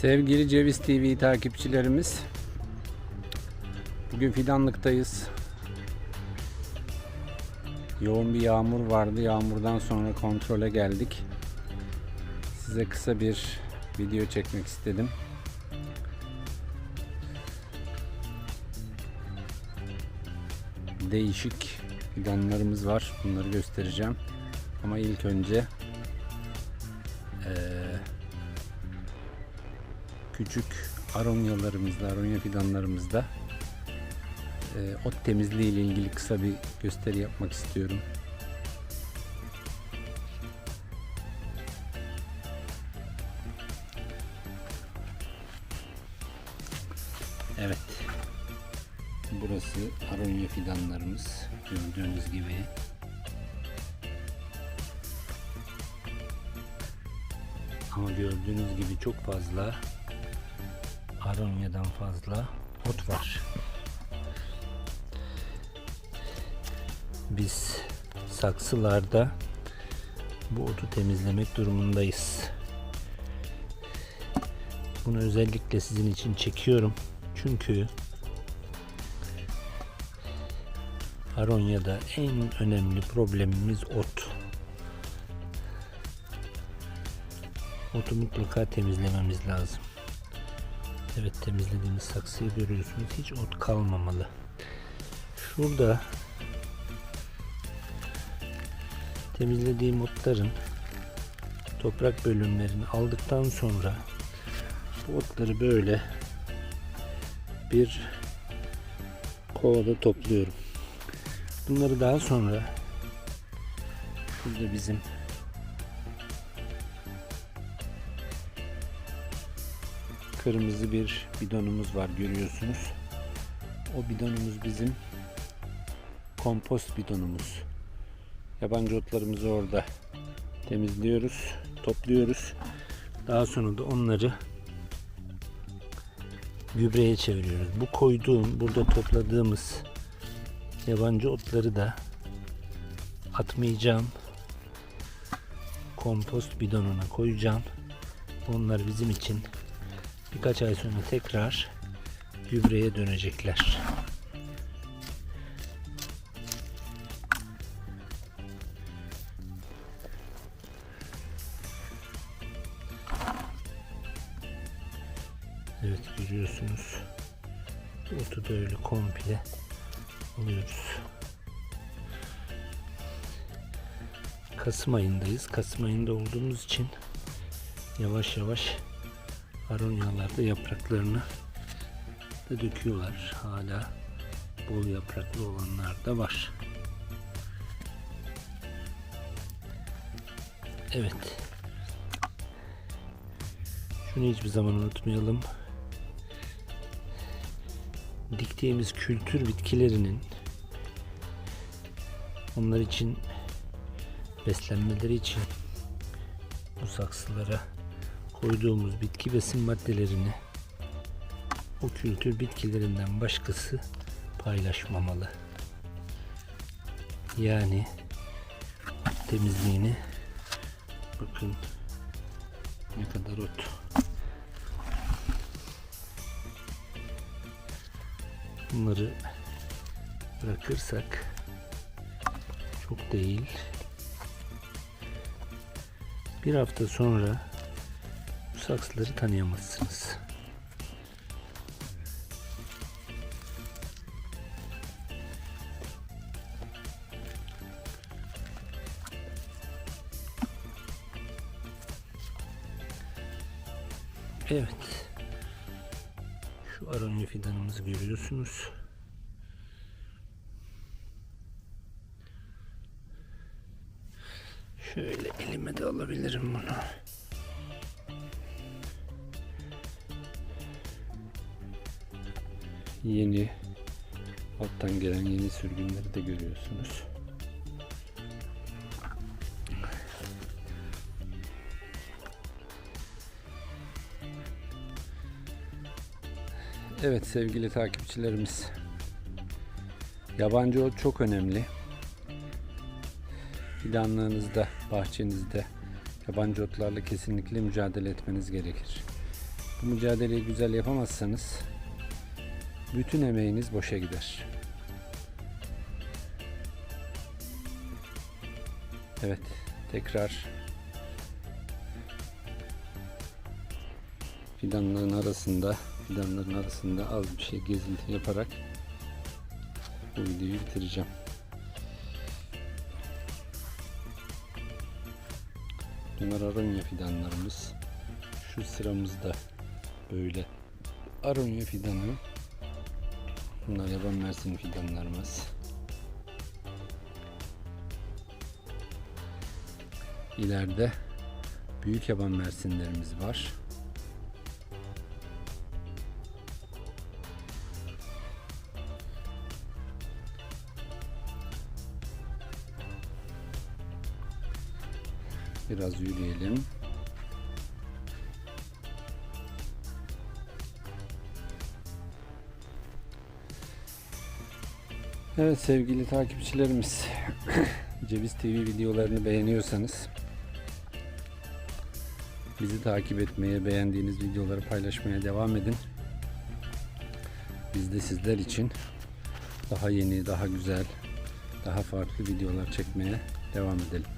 Sevgili Ceviz TV takipçilerimiz Bugün fidanlıktayız. Yoğun bir yağmur vardı Yağmurdan sonra kontrole geldik. Size kısa bir video çekmek istedim. Değişik fidanlarımız var Bunları göstereceğim. Ama ilk önce eee küçük aronyalarımızda, aronya fidanlarımızda e, ot temizliği ile ilgili kısa bir gösteri yapmak istiyorum. Evet. Burası aronya fidanlarımız. Gördüğünüz gibi. Ama gördüğünüz gibi çok fazla Aronya'dan fazla ot var. Biz saksılarda bu otu temizlemek durumundayız. Bunu özellikle sizin için çekiyorum. Çünkü Aronya'da en önemli problemimiz ot. Otu mutlaka temizlememiz lazım. Evet temizlediğimiz saksıyı görüyorsunuz. Hiç ot kalmamalı. Şurada temizlediğim otların toprak bölümlerini aldıktan sonra bu otları böyle bir kovada topluyorum. Bunları daha sonra şurada bizim kırmızı bir bidonumuz var görüyorsunuz. O bidonumuz bizim kompost bidonumuz. Yabancı otlarımızı orada temizliyoruz, topluyoruz. Daha sonra da onları gübreye çeviriyoruz. Bu koyduğum, burada topladığımız yabancı otları da atmayacağım. Kompost bidonuna koyacağım. Onlar bizim için birkaç ay sonra tekrar gübreye dönecekler. Evet görüyorsunuz. Otu da öyle komple alıyoruz. Kasım ayındayız. Kasım ayında olduğumuz için yavaş yavaş aronyalarda yapraklarını da döküyorlar. Hala bol yapraklı olanlar da var. Evet. Şunu hiçbir zaman unutmayalım. Diktiğimiz kültür bitkilerinin onlar için beslenmeleri için bu saksılara koyduğumuz bitki besin maddelerini o kültür bitkilerinden başkası paylaşmamalı. Yani temizliğini bakın ne kadar ot. Bunları bırakırsak çok değil. Bir hafta sonra saksıları tanıyamazsınız. Evet. Şu aronya fidanımızı görüyorsunuz. Şöyle elime de alabilirim bunu. Yeni alttan gelen yeni sürgünleri de görüyorsunuz. Evet sevgili takipçilerimiz. Yabancı ot çok önemli. Fidanlığınızda, bahçenizde yabancı otlarla kesinlikle mücadele etmeniz gerekir. bu mücadeleyi güzel yapamazsanız bütün emeğiniz boşa gider. Evet, tekrar fidanların arasında fidanların arasında az bir şey gezinti yaparak bu videoyu bitireceğim. Bunlar aronya fidanlarımız. Şu sıramızda böyle aronya fidanı. Bunlar yaban mersini fidanlarımız. İleride büyük yaban mersinlerimiz var. Biraz yürüyelim. Evet sevgili takipçilerimiz Ceviz TV videolarını beğeniyorsanız bizi takip etmeye, beğendiğiniz videoları paylaşmaya devam edin. Biz de sizler için daha yeni, daha güzel, daha farklı videolar çekmeye devam edelim.